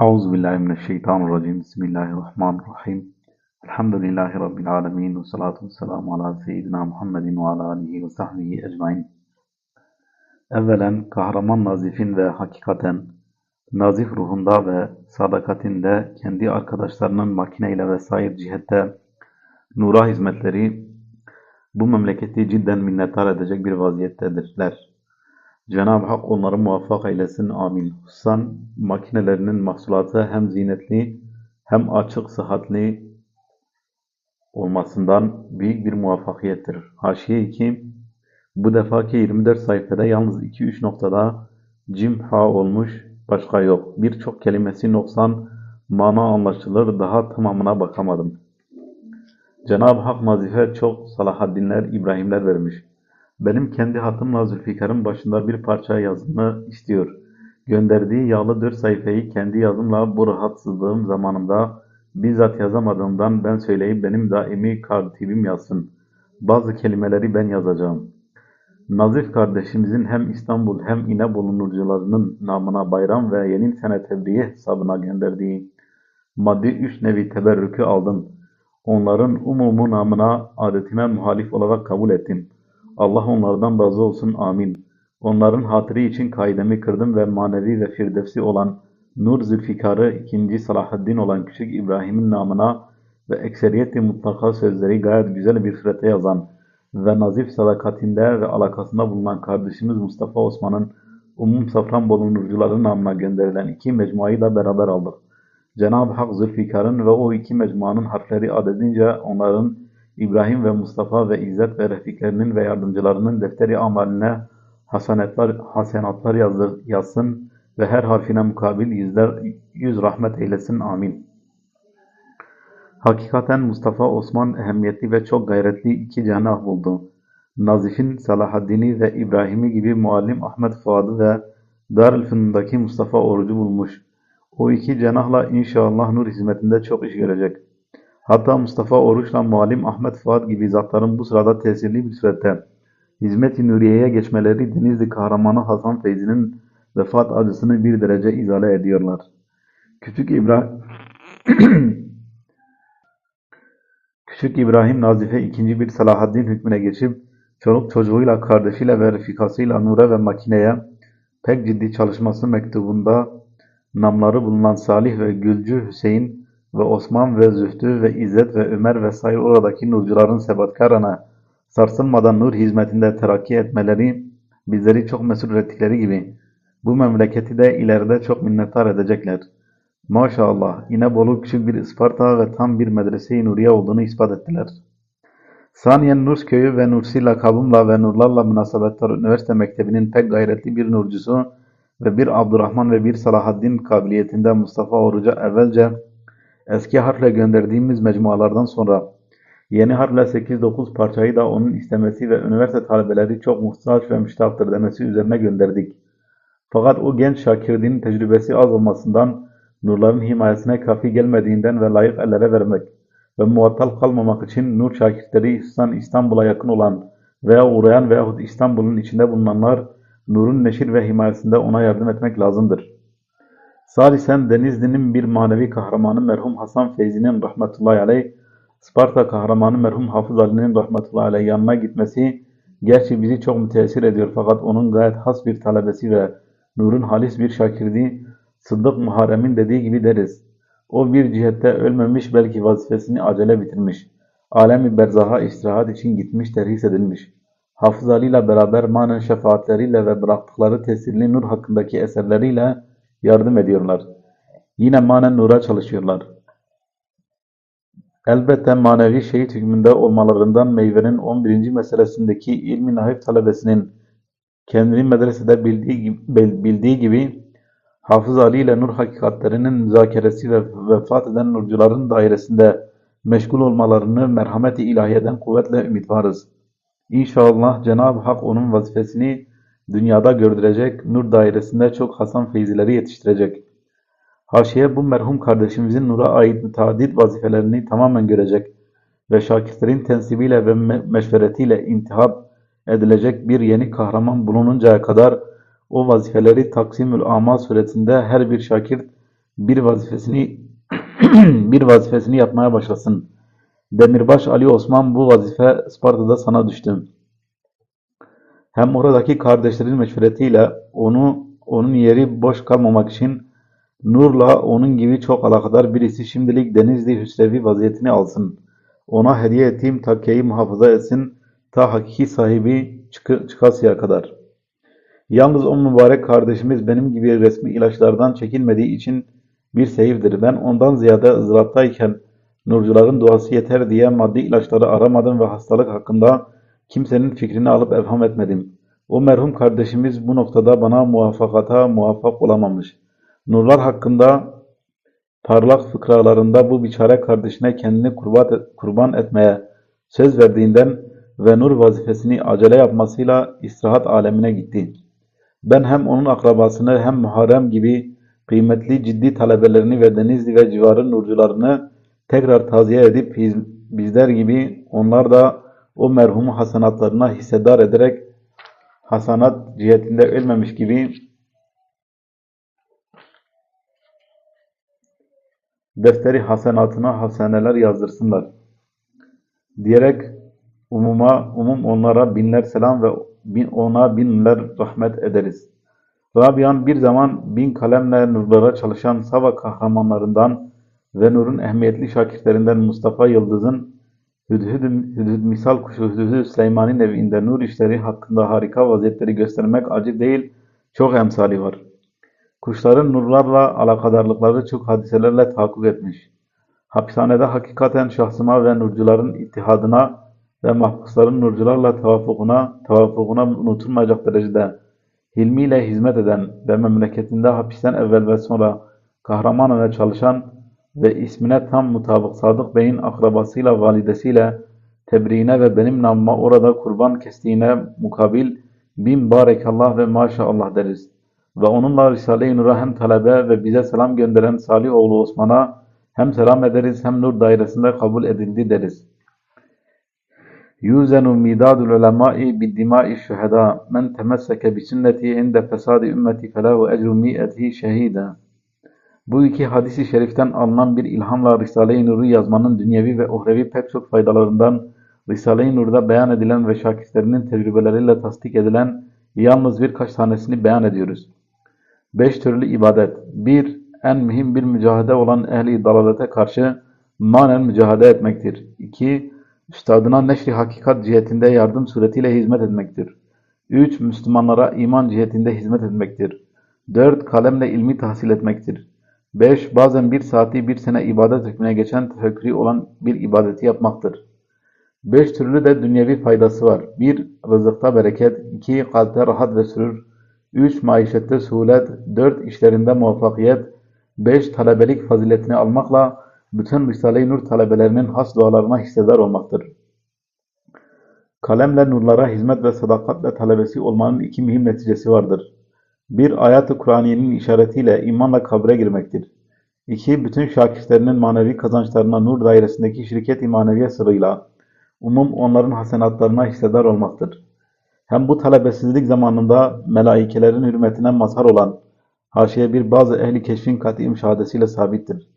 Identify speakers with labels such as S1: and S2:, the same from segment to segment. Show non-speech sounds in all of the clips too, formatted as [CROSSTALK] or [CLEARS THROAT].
S1: Euzu billahi mineşşeytanirracim. Bismillahirrahmanirrahim. Elhamdülillahi rabbil alamin ve salatu vesselamu ala seyyidina Muhammedin ve ala alihi ve sahbihi ecmaîn. Evvelen kahraman Nazif'in ve hakikaten Nazif ruhunda ve sadakatinde kendi arkadaşlarının makineyle vesaire cihette nura hizmetleri bu memleketi cidden minnettar edecek bir vaziyettedirler. Cenab-ı Hak onları muvaffak eylesin. Amin. Hususan makinelerinin mahsulatı hem zinetli hem açık, sıhhatli olmasından büyük bir muvaffakiyettir. Haşiye 2 Bu defaki 24 sayfada yalnız 2-3 noktada cim ha olmuş, başka yok. Birçok kelimesi noksan, mana anlaşılır, daha tamamına bakamadım. Cenab-ı Hak nazife çok Salahaddinler, İbrahimler vermiş. Benim kendi hatımla Zülfikar'ın başında bir parça yazımı istiyor. Gönderdiği yağlı dört sayfayı kendi yazımla bu rahatsızlığım zamanında bizzat yazamadığımdan ben söyleyip benim daimi katibim yazsın. Bazı kelimeleri ben yazacağım. Nazif kardeşimizin hem İstanbul hem İnebolu nurcularının namına bayram ve yeni sene tebriği hesabına gönderdiği maddi üç nevi teberrükü aldım. Onların umumu namına adetime muhalif olarak kabul ettim. Allah onlardan razı olsun amin. Onların hatırı için kaidemi kırdım ve manevi ve firdevsi olan Nur Zülfikar'ı ikinci Salahaddin olan Küçük İbrahim'in namına ve ekseriyeti mutlaka sözleri gayet güzel bir surete yazan ve nazif sadakatinde ve alakasında bulunan kardeşimiz Mustafa Osman'ın umum Safranbolu nurcuları namına gönderilen iki mecmuayı da beraber aldık. Cenab-ı Hak Zülfikar'ın ve o iki mecmuanın harfleri adedince onların İbrahim ve Mustafa ve İzzet ve refiklerinin ve yardımcılarının defteri amaline hasenatlar, hasenatlar yazdır, yazsın ve her harfine mukabil yüzler, yüz rahmet eylesin. Amin. Hakikaten Mustafa Osman ehemmiyetli ve çok gayretli iki cenah buldu. Nazif'in Salahaddin'i ve İbrahim'i gibi muallim Ahmet Fuad'ı ve Darülfünun'daki Mustafa Orucu bulmuş. O iki cenahla inşallah nur hizmetinde çok iş görecek. Hatta Mustafa Oruç'la Muallim Ahmet Fuat gibi zatların bu sırada tesirli bir surette hizmet-i Nuriye'ye geçmeleri Denizli kahramanı Hasan Feyzi'nin vefat acısını bir derece izale ediyorlar. Küçük İbrahim [CLEARS THROAT] Küçük İbrahim Nazife ikinci bir Salahaddin hükmüne geçip çoluk çocuğuyla, kardeşiyle ve refikasıyla Nure ve Makine'ye pek ciddi çalışması mektubunda namları bulunan Salih ve Gülcü Hüseyin ve Osman ve Zühtü ve İzzet ve Ömer vesaire oradaki nurcuların sebatkarana sarsılmadan nur hizmetinde terakki etmeleri bizleri çok mesul ettikleri gibi bu memleketi de ileride çok minnettar edecekler. Maşallah İnebolu küçük bir Isparta ve tam bir medrese-i Nuriye olduğunu ispat ettiler. Saniyen Nurs köyü ve Nursi lakabımla ve nurlarla münasebetler üniversite mektebinin pek gayretli bir nurcusu ve bir Abdurrahman ve bir Salahaddin kabiliyetinde Mustafa Oruca evvelce eski harfle gönderdiğimiz mecmualardan sonra yeni harfle 8-9 parçayı da onun istemesi ve üniversite talebeleri çok muhtaç ve müştaktır demesi üzerine gönderdik. Fakat o genç Şakirdin tecrübesi az olmasından, nurların himayesine kafi gelmediğinden ve layık ellere vermek ve muhattal kalmamak için nur şakirtleri İstanbul'a yakın olan veya uğrayan veyahut İstanbul'un içinde bulunanlar nurun neşir ve himayesinde ona yardım etmek lazımdır. Salisen Denizli'nin bir manevi kahramanı merhum Hasan Feyzi'nin rahmetullahi aleyh, Sparta kahramanı merhum Hafız Ali'nin rahmetullahi aleyh yanına gitmesi gerçi bizi çok müteessir ediyor fakat onun gayet has bir talebesi ve Nur'un halis bir şakirdi, Sıddık Muharrem'in dediği gibi deriz. O bir cihette ölmemiş belki vazifesini acele bitirmiş. Alemi berzaha istirahat için gitmiş terhis edilmiş. Hafız Ali ile beraber manen şefaatleriyle ve bıraktıkları tesirli nur hakkındaki eserleriyle yardım ediyorlar. Yine manen nura çalışıyorlar. Elbette manevi şehit hükmünde olmalarından meyvenin 11. meselesindeki ilmi nahif talebesinin kendini medresede bildiği gibi, bildiği gibi Hafız Ali ile nur hakikatlerinin müzakeresi ve vefat eden nurcuların dairesinde meşgul olmalarını merhameti ilahiyeden kuvvetle ümit varız. İnşallah Cenab-ı Hak onun vazifesini dünyada gördürecek, nur dairesinde çok Hasan feyzileri yetiştirecek. Haşiye bu merhum kardeşimizin nura ait müteaddit vazifelerini tamamen görecek ve şakirtlerin tensibiyle ve meşveretiyle intihap edilecek bir yeni kahraman bulununcaya kadar o vazifeleri Taksimül Ama suretinde her bir şakirt bir vazifesini [CLEARS THROAT] bir vazifesini yapmaya başlasın. Demirbaş Ali Osman bu vazife Isparta'da sana düştü. Hem oradaki kardeşlerin meşveretiyle onu onun yeri boş kalmamak için Nur'la onun gibi çok alakadar birisi şimdilik Denizli Hüsrevi vaziyetini alsın. Ona hediye ettiğim takkeyi muhafaza etsin ta hakiki sahibi çıkı, çıkasıya kadar. Yalnız o mübarek kardeşimiz benim gibi resmi ilaçlardan çekinmediği için bir seyirdir. Ben ondan ziyade ızdıraptayken nurcuların duası yeter diye maddi ilaçları aramadım ve hastalık hakkında kimsenin fikrini alıp evham etmedim. O merhum kardeşimiz bu noktada bana muvaffakata muvaffak olamamış. Nurlar hakkında parlak fıkralarında bu biçare kardeşine kendini kurban, etmeye söz verdiğinden ve nur vazifesini acele yapmasıyla istirahat alemine gitti. Ben hem onun akrabasını hem Muharrem gibi kıymetli ciddi talebelerini ve Denizli ve civarı nurcularını tekrar taziye edip bizler gibi onlar da o merhumu hasenatlarına hissedar ederek hasanat cihetinde ölmemiş gibi defteri hasenatına haseneler yazdırsınlar. Diyerek umuma, umum onlara binler selam ve bin, ona binler rahmet ederiz. Rabian bir zaman bin kalemle nurlara çalışan Sava kahramanlarından ve Nur'un ehemmiyetli şakirtlerinden Mustafa Yıldız'ın Hüdhüd, Hüdhüd misal kuşu Hüdhüd Süleyman'ın evinde nur işleri hakkında harika vaziyetleri göstermek acı değil, çok emsali var. Kuşların nurlarla alakadarlıkları çok hadiselerle tahakkuk etmiş. Hapishanede hakikaten şahsıma ve nurcuların ittihadına ve mahpusların nurcularla tevafukuna, tevafukuna unutulmayacak derecede hilmiyle hizmet eden ve memleketinde hapisten evvel ve sonra kahraman ve çalışan ve ismine tam mutabık Sadık Bey'in akrabasıyla validesiyle tebriğine ve benim namıma orada kurban kestiğine mukabil bin barekallah ve maşallah deriz. Ve onunla Risale-i Nur'a hem talebe ve bize selam gönderen Salih oğlu Osman'a hem selam ederiz hem nur dairesinde kabul edildi deriz. Yuzenu midadul ulemai biddimai şüheda men temesseke bi sünneti inde fesadi ümmeti felahu ecru mi'eti şehida. Bu iki hadisi şeriften alınan bir ilhamla Risale-i Nur'u yazmanın dünyevi ve uhrevi pek çok faydalarından Risale-i Nur'da beyan edilen ve şakirtlerinin tecrübeleriyle tasdik edilen yalnız birkaç tanesini beyan ediyoruz. Beş türlü ibadet. Bir, en mühim bir mücahede olan ehli dalalete karşı manen mücahede etmektir. İki, üstadına neşri hakikat cihetinde yardım suretiyle hizmet etmektir. Üç, Müslümanlara iman cihetinde hizmet etmektir. Dört, kalemle ilmi tahsil etmektir. 5. Bazen bir saati bir sene ibadet hükmüne geçen tefekkürü olan bir ibadeti yapmaktır. 5 türlü de dünyevi faydası var. 1. Rızıkta bereket. 2. Kalpte rahat ve sürür. 3. Maişette suhulet. 4. işlerinde muvaffakiyet. 5. Talebelik faziletini almakla bütün Risale-i Nur talebelerinin has dualarına hissedar olmaktır. Kalemle nurlara hizmet ve sadakatle talebesi olmanın iki mühim neticesi vardır. Bir, ayat-ı Kur'aniyenin işaretiyle imanla kabre girmektir. İki, bütün şakirtlerinin manevi kazançlarına nur dairesindeki şirket-i maneviye umum onların hasenatlarına hissedar olmaktır. Hem bu talebesizlik zamanında melaikelerin hürmetine mazhar olan haşiye bir bazı ehli keşfin kat'i müşahadesiyle sabittir.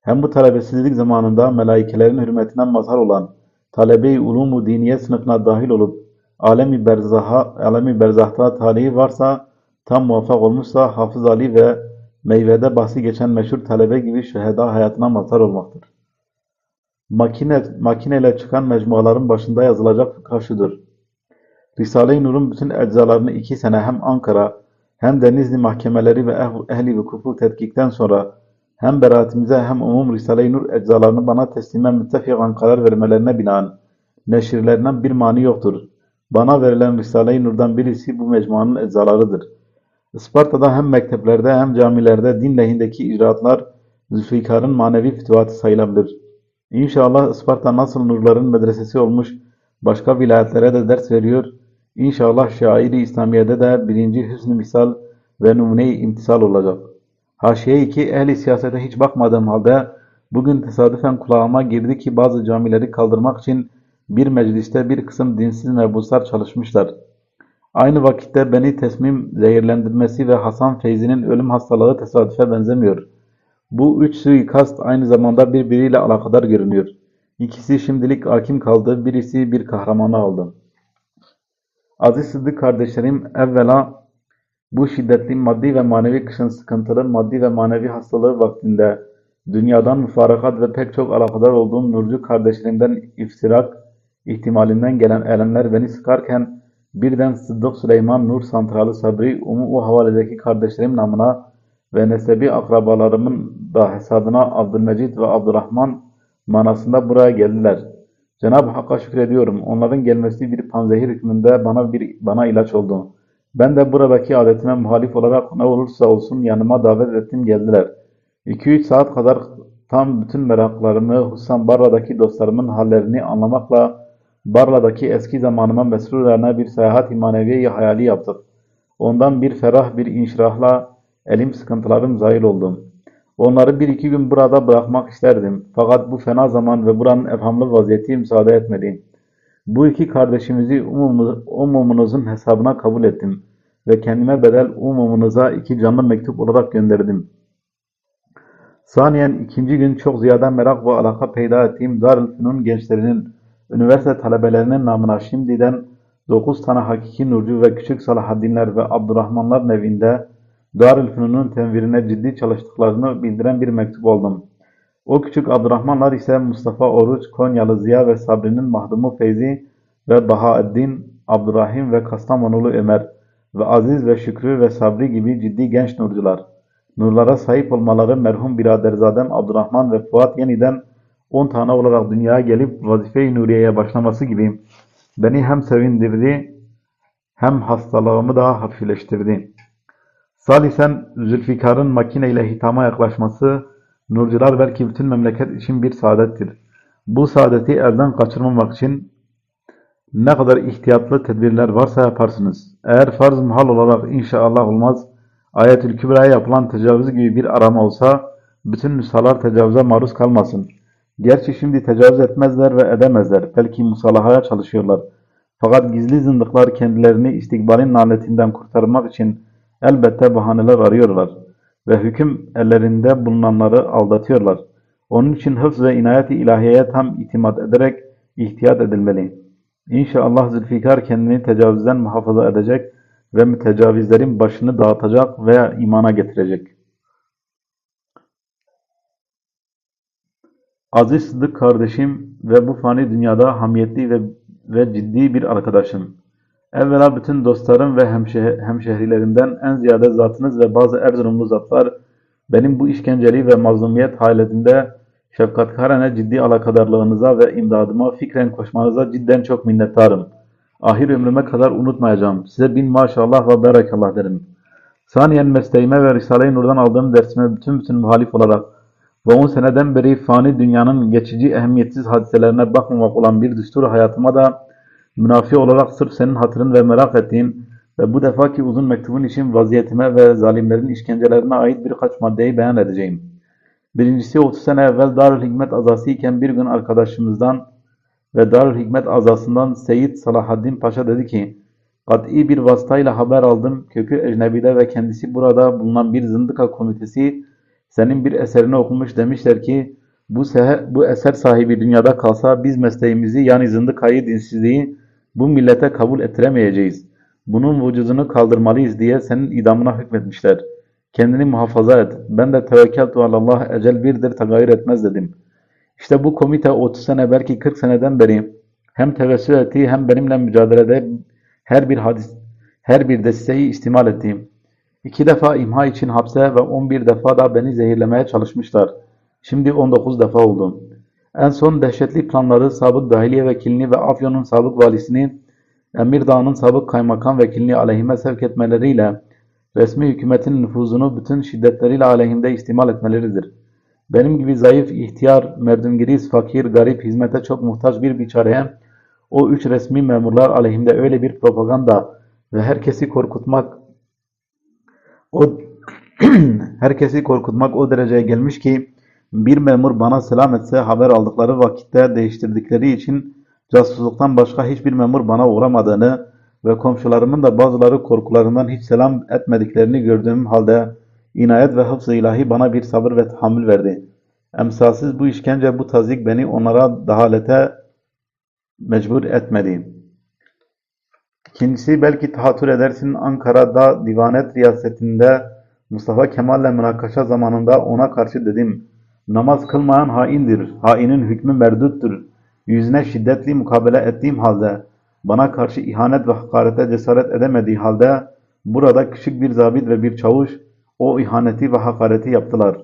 S1: Hem bu talebesizlik zamanında melaikelerin hürmetine mazhar olan talebe-i ulumu diniye sınıfına dahil olup alemi berzaha, alemi berzahta talihi varsa, tam muvaffak olmuşsa Hafız Ali ve meyvede bahsi geçen meşhur talebe gibi şüheda hayatına mazhar olmaktır. Makine, makineyle çıkan mecmuaların başında yazılacak şudur. Risale-i Nur'un bütün eczalarını iki sene hem Ankara hem Denizli mahkemeleri ve ehli vukufu tetkikten sonra hem beraatimize hem umum Risale-i Nur eczalarını bana teslime müttefikan karar vermelerine binaen neşirlerinden bir mani yoktur. Bana verilen Risale-i Nur'dan birisi bu mecmuanın eczalarıdır. Isparta'da hem mekteplerde hem camilerde din lehindeki icraatlar Zülfikar'ın manevi fütuhatı sayılabilir. İnşallah Isparta nasıl nurların medresesi olmuş, başka vilayetlere de ders veriyor. İnşallah şairi İslamiye'de de birinci hüsnü misal ve numune-i imtisal olacak. Haşiye 2 ehli siyasete hiç bakmadığım halde bugün tesadüfen kulağıma girdi ki bazı camileri kaldırmak için bir mecliste bir kısım dinsiz mebuslar çalışmışlar. Aynı vakitte beni tesmim zehirlendirmesi ve Hasan Feyzi'nin ölüm hastalığı tesadüfe benzemiyor. Bu üç suikast aynı zamanda birbiriyle alakadar görünüyor. İkisi şimdilik hakim kaldı, birisi bir kahramanı aldı. Aziz Sıddık kardeşlerim, evvela bu şiddetli maddi ve manevi kışın sıkıntılı maddi ve manevi hastalığı vaktinde dünyadan müfarakat ve pek çok alakadar olduğum Nurcu kardeşlerimden iftirak ihtimalinden gelen elemler beni sıkarken birden Sıddık Süleyman Nur Santralı Sabri Umu o havaledeki kardeşlerim namına ve nesebi akrabalarımın da hesabına Abdülmecid ve Abdurrahman manasında buraya geldiler. Cenab-ı Hakk'a şükrediyorum. Onların gelmesi bir panzehir hükmünde bana bir bana ilaç oldu. Ben de buradaki adetime muhalif olarak ne olursa olsun yanıma davet ettim geldiler. 2-3 saat kadar tam bütün meraklarımı hususan Barla'daki dostlarımın hallerini anlamakla Barla'daki eski zamanıma mesrurlarına bir seyahat maneviye hayali yaptık. Ondan bir ferah bir inşirahla elim sıkıntılarım zahil oldum. Onları bir iki gün burada bırakmak isterdim. Fakat bu fena zaman ve buranın evhamlı vaziyeti müsaade etmedi. Bu iki kardeşimizi umumunu- umumunuzun hesabına kabul ettim ve kendime bedel umumunuza iki canlı mektup olarak gönderdim. Saniyen ikinci gün çok ziyade merak ve alaka peyda ettiğim Darülfünun gençlerinin, üniversite talebelerinin namına şimdiden 9 tane hakiki nurcu ve küçük Salahaddinler ve Abdurrahmanlar nevinde Darülfünun'un tenvirine ciddi çalıştıklarını bildiren bir mektup oldum. O küçük Abdurrahmanlar ise Mustafa Oruç, Konyalı Ziya ve Sabri'nin Mahdumu Feyzi ve Bahaeddin, Abdurrahim ve Kastamonulu Ömer ve Aziz ve Şükrü ve Sabri gibi ciddi genç nurcular. Nurlara sahip olmaları merhum biraderzadem Abdurrahman ve Fuat yeniden 10 tane olarak dünyaya gelip vazife-i nuriyeye başlaması gibi beni hem sevindirdi hem hastalığımı daha hafifleştirdi. Salisen Zülfikar'ın makineyle hitama yaklaşması, nurcular belki bütün memleket için bir saadettir. Bu saadeti elden kaçırmamak için ne kadar ihtiyatlı tedbirler varsa yaparsınız. Eğer farz muhal olarak inşallah olmaz, Ayetül Kübra'ya yapılan tecavüz gibi bir arama olsa, bütün nüshalar tecavüze maruz kalmasın. Gerçi şimdi tecavüz etmezler ve edemezler. Belki musalahaya çalışıyorlar. Fakat gizli zındıklar kendilerini istikbalin lanetinden kurtarmak için elbette bahaneler arıyorlar. Ve hüküm ellerinde bulunanları aldatıyorlar. Onun için hıfz ve inayet-i ilahiyeye tam itimat ederek ihtiyat edilmeli. İnşallah Zülfikar kendini tecavüzden muhafaza edecek ve mütecavizlerin başını dağıtacak veya imana getirecek. Aziz Sıddık kardeşim ve bu fani dünyada hamiyetli ve, ve ciddi bir arkadaşım. Evvela bütün dostlarım ve hemşe, hemşehrilerimden en ziyade zatınız ve bazı Erzurumlu zatlar benim bu işkenceli ve mazlumiyet haletinde şefkatkarane ciddi alakadarlığınıza ve imdadıma fikren koşmanıza cidden çok minnettarım. Ahir ömrüme kadar unutmayacağım. Size bin maşallah ve berekallah derim. Saniyen mesleğime ve Risale-i Nur'dan aldığım dersime bütün bütün muhalif olarak ve 10 seneden beri fani dünyanın geçici ehemmiyetsiz hadiselerine bakmamak olan bir düstur hayatıma da münafi olarak sırf senin hatırın ve merak ettiğin ve bu defaki uzun mektubun için vaziyetime ve zalimlerin işkencelerine ait birkaç maddeyi beyan edeceğim. Birincisi 30 sene evvel Darül Hikmet azası iken bir gün arkadaşımızdan ve Darül Hikmet azasından Seyyid Salahaddin Paşa dedi ki Kat'i bir vasıtayla haber aldım. Kökü ecnebide ve kendisi burada bulunan bir zındıka komitesi senin bir eserini okumuş demişler ki bu, sehe, bu eser sahibi dünyada kalsa biz mesleğimizi yani zındıkayı dinsizliği bu millete kabul ettiremeyeceğiz. Bunun vücudunu kaldırmalıyız diye senin idamına hükmetmişler. Kendini muhafaza et. Ben de tevekkeltu alallah ecel birdir tagayyür etmez dedim. İşte bu komite 30 sene belki 40 seneden beri hem tevessül etti hem benimle mücadelede her bir hadis, her bir desteği istimal ettim. İki defa imha için hapse ve 11 defa da beni zehirlemeye çalışmışlar. Şimdi 19 defa oldu. En son dehşetli planları sabık dahiliye vekilini ve Afyon'un sabık valisini Emirdağ'ın sabık kaymakam vekilini aleyhime sevk etmeleriyle resmi hükümetin nüfuzunu bütün şiddetleriyle aleyhimde istimal etmeleridir. Benim gibi zayıf, ihtiyar, merdumgiriz, fakir, garip, hizmete çok muhtaç bir biçareye o üç resmi memurlar aleyhimde öyle bir propaganda ve herkesi korkutmak o [CLEARS THROAT] herkesi korkutmak o dereceye gelmiş ki bir memur bana selam etse haber aldıkları vakitte değiştirdikleri için casusluktan başka hiçbir memur bana uğramadığını ve komşularımın da bazıları korkularından hiç selam etmediklerini gördüğüm halde inayet ve hıfz-ı ilahi bana bir sabır ve tahammül verdi. Emsalsiz bu işkence, bu tazik beni onlara dahalete mecbur etmedi. İkincisi belki tahattür edersin Ankara'da divanet riyasetinde Mustafa Kemal'le münakaşa zamanında ona karşı dedim. Namaz kılmayan haindir. Hainin hükmü merduttur. Yüzüne şiddetli mukabele ettiğim halde bana karşı ihanet ve hakarete cesaret edemediği halde burada küçük bir zabit ve bir çavuş o ihaneti ve hakareti yaptılar.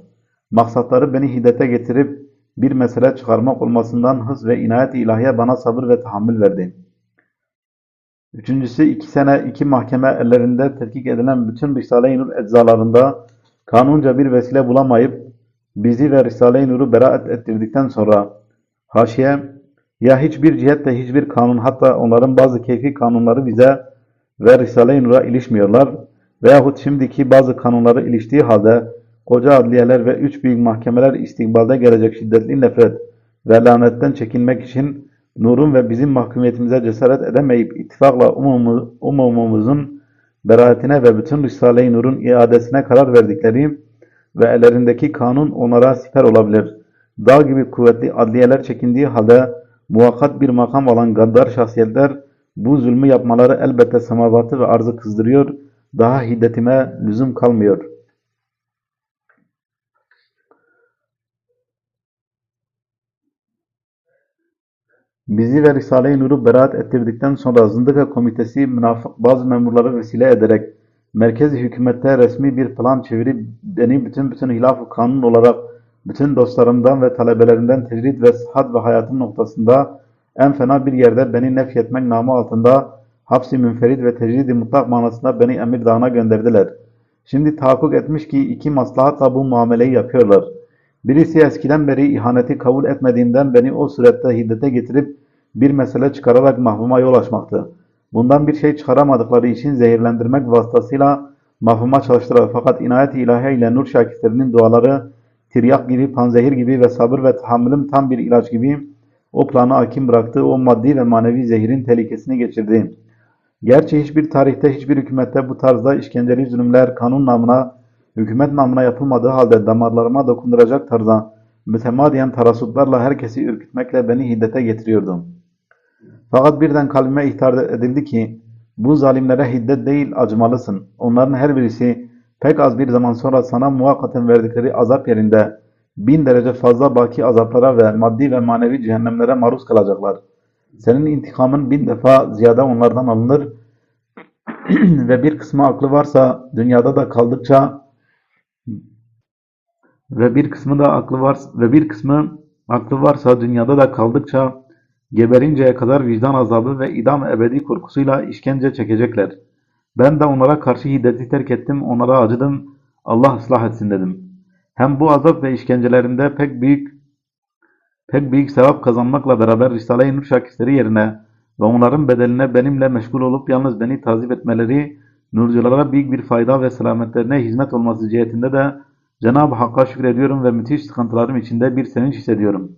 S1: Maksatları beni hiddete getirip bir mesele çıkarmak olmasından hız ve inayet ilahiye bana sabır ve tahammül verdi. Üçüncüsü iki sene iki mahkeme ellerinde tetkik edilen bütün Risale-i Nur eczalarında kanunca bir vesile bulamayıp bizi ve Risale-i Nur'u beraat ettirdikten sonra haşiye ya hiçbir cihette hiçbir kanun hatta onların bazı keyfi kanunları bize ve Risale-i Nur'a ilişmiyorlar veyahut şimdiki bazı kanunları iliştiği halde koca adliyeler ve üç büyük mahkemeler istikbalde gelecek şiddetli nefret ve lanetten çekinmek için Nur'un ve bizim mahkumiyetimize cesaret edemeyip ittifakla umumumuz, umumumuzun beraatine ve bütün Risale-i Nur'un iadesine karar verdikleri ve ellerindeki kanun onlara siper olabilir. Dağ gibi kuvvetli adliyeler çekindiği halde muvakkat bir makam olan gaddar şahsiyetler bu zulmü yapmaları elbette semavatı ve arzı kızdırıyor, daha hiddetime lüzum kalmıyor. Bizi ve Risale-i Nur'u beraat ettirdikten sonra Zındıka Komitesi münafık bazı memurları vesile ederek merkezi hükümette resmi bir plan çevirip beni bütün bütün hilaf kanun olarak bütün dostlarımdan ve talebelerimden tecrid ve sıhhat ve hayatım noktasında en fena bir yerde beni nefyetmek namı altında hapsi münferit ve tecrid-i mutlak manasında beni Emir Dağı'na gönderdiler. Şimdi tahakkuk etmiş ki iki maslahatla bu muameleyi yapıyorlar. Birisi eskiden beri ihaneti kabul etmediğimden beni o surette hiddete getirip bir mesele çıkararak mahvuma yol açmaktı. Bundan bir şey çıkaramadıkları için zehirlendirmek vasıtasıyla mahvuma çalıştılar. Fakat inayet-i ilahi ile nur şakirtlerinin duaları tiryak gibi, panzehir gibi ve sabır ve tahammülüm tam bir ilaç gibi o planı hakim bıraktı, o maddi ve manevi zehirin tehlikesini geçirdi. Gerçi hiçbir tarihte, hiçbir hükümette bu tarzda işkenceli zulümler kanun namına, hükümet namına yapılmadığı halde damarlarıma dokunduracak tarzda mütemadiyen tarasutlarla herkesi ürkütmekle beni hiddete getiriyordu. Fakat birden kalbime ihtar edildi ki, bu zalimlere hiddet değil acımalısın. Onların her birisi pek az bir zaman sonra sana muhakkaten verdikleri azap yerinde bin derece fazla baki azaplara ve maddi ve manevi cehennemlere maruz kalacaklar. Senin intikamın bin defa ziyade onlardan alınır [CLEARS THROAT] ve bir kısmı aklı varsa dünyada da kaldıkça ve bir kısmı da aklı var ve bir kısmı aklı varsa dünyada da kaldıkça geberinceye kadar vicdan azabı ve idam ebedi korkusuyla işkence çekecekler. Ben de onlara karşı hiddeti terk ettim, onlara acıdım, Allah ıslah etsin dedim. Hem bu azap ve işkencelerinde pek büyük pek büyük sevap kazanmakla beraber Risale-i Nur şakirtleri yerine ve onların bedeline benimle meşgul olup yalnız beni tazip etmeleri nurculara büyük bir fayda ve selametlerine hizmet olması cihetinde de Cenab-ı Hakk'a şükrediyorum ve müthiş sıkıntılarım içinde bir sevinç hissediyorum.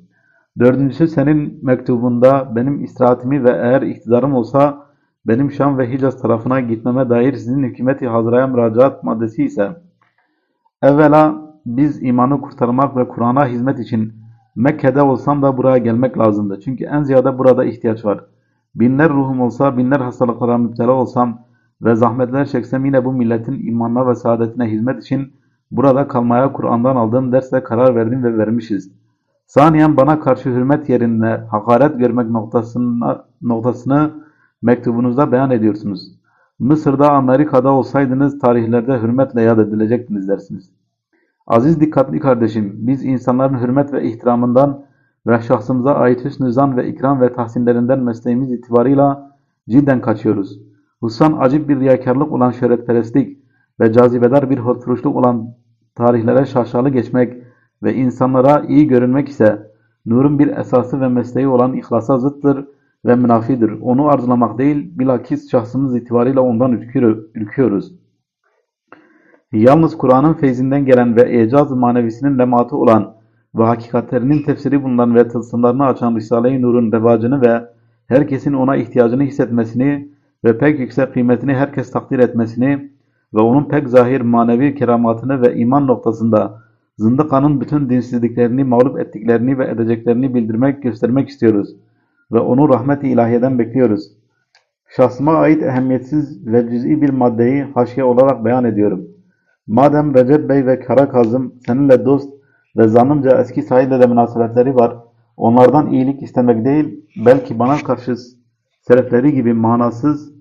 S1: Dördüncüsü senin mektubunda benim istirahatimi ve eğer iktidarım olsa benim Şam ve Hicaz tarafına gitmeme dair sizin hükümeti hazıraya müracaat maddesi ise evvela biz imanı kurtarmak ve Kur'an'a hizmet için Mekke'de olsam da buraya gelmek lazımdı. Çünkü en ziyade burada ihtiyaç var. Binler ruhum olsa, binler hastalıklara müptela olsam ve zahmetler çeksem yine bu milletin imanına ve saadetine hizmet için burada kalmaya Kur'an'dan aldığım dersle karar verdim ve vermişiz. Saniyen bana karşı hürmet yerine hakaret görmek noktasını, noktasını mektubunuzda beyan ediyorsunuz. Mısır'da, Amerika'da olsaydınız tarihlerde hürmetle yad edilecektiniz dersiniz. Aziz dikkatli kardeşim, biz insanların hürmet ve ihtiramından ve şahsımıza ait hüsnü zan ve ikram ve tahsinlerinden mesleğimiz itibarıyla cidden kaçıyoruz. Hususan acip bir riyakarlık olan şöhretperestlik ve cazibedar bir hortfuruşluk olan tarihlere şaşalı geçmek ve insanlara iyi görünmek ise nurun bir esası ve mesleği olan ihlasa zıttır ve münafidir. Onu arzulamak değil, bilakis şahsımız itibariyle ondan ürküyoruz. Yalnız Kur'an'ın feyzinden gelen ve ecaz manevisinin lematı olan ve hakikatlerinin tefsiri bulunan ve tılsımlarını açan Risale-i Nur'un revacını ve herkesin ona ihtiyacını hissetmesini ve pek yüksek kıymetini herkes takdir etmesini ve onun pek zahir manevi keramatını ve iman noktasında zındıkanın bütün dinsizliklerini mağlup ettiklerini ve edeceklerini bildirmek, göstermek istiyoruz. Ve onu rahmet-i ilahiyeden bekliyoruz. Şahsıma ait ehemmiyetsiz ve cüz'i bir maddeyi haşiye olarak beyan ediyorum. Madem Recep Bey ve Kara Kazım seninle dost ve zannımca eski sahiyle de münasebetleri var, onlardan iyilik istemek değil, belki bana karşı selefleri gibi manasız,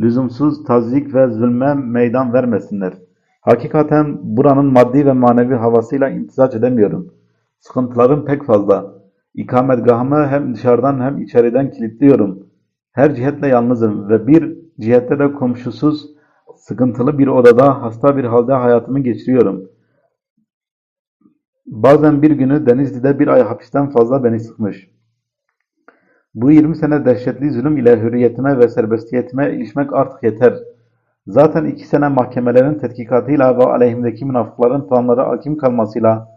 S1: lüzumsuz tazyik ve zulme meydan vermesinler. Hakikaten buranın maddi ve manevi havasıyla imtizac edemiyorum. Sıkıntılarım pek fazla. İkametgahımı hem dışarıdan hem içeriden kilitliyorum. Her cihetle yalnızım ve bir cihette de komşusuz, sıkıntılı bir odada hasta bir halde hayatımı geçiriyorum. Bazen bir günü Denizli'de bir ay hapisten fazla beni sıkmış. Bu 20 sene dehşetli zulüm ile hürriyetime ve serbestiyetime ilişmek artık yeter. Zaten iki sene mahkemelerin tetkikatıyla ve aleyhimdeki münafıkların planları hakim kalmasıyla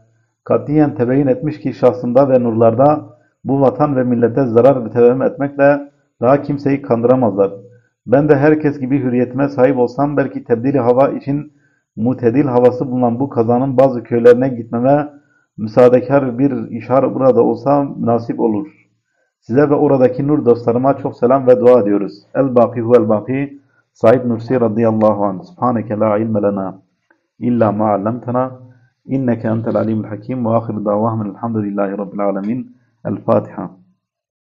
S1: katiyen tebeyin etmiş ki şahsında ve nurlarda bu vatan ve millete zarar mütevehim etmekle daha kimseyi kandıramazlar. Ben de herkes gibi hürriyetime sahip olsam belki tebdili hava için mutedil havası bulunan bu kazanın bazı köylerine gitmeme müsaadekar bir işar burada olsa münasip olur. Size ve oradaki nur dostlarıma çok selam ve dua ediyoruz. El-Baki huvel-Baki Said Nursi radıyallahu anh Subhaneke la ilme lena illa ma allamtana inneke entel alimul hakim ve ahir davahmen elhamdülillahi rabbil alemin El-Fatiha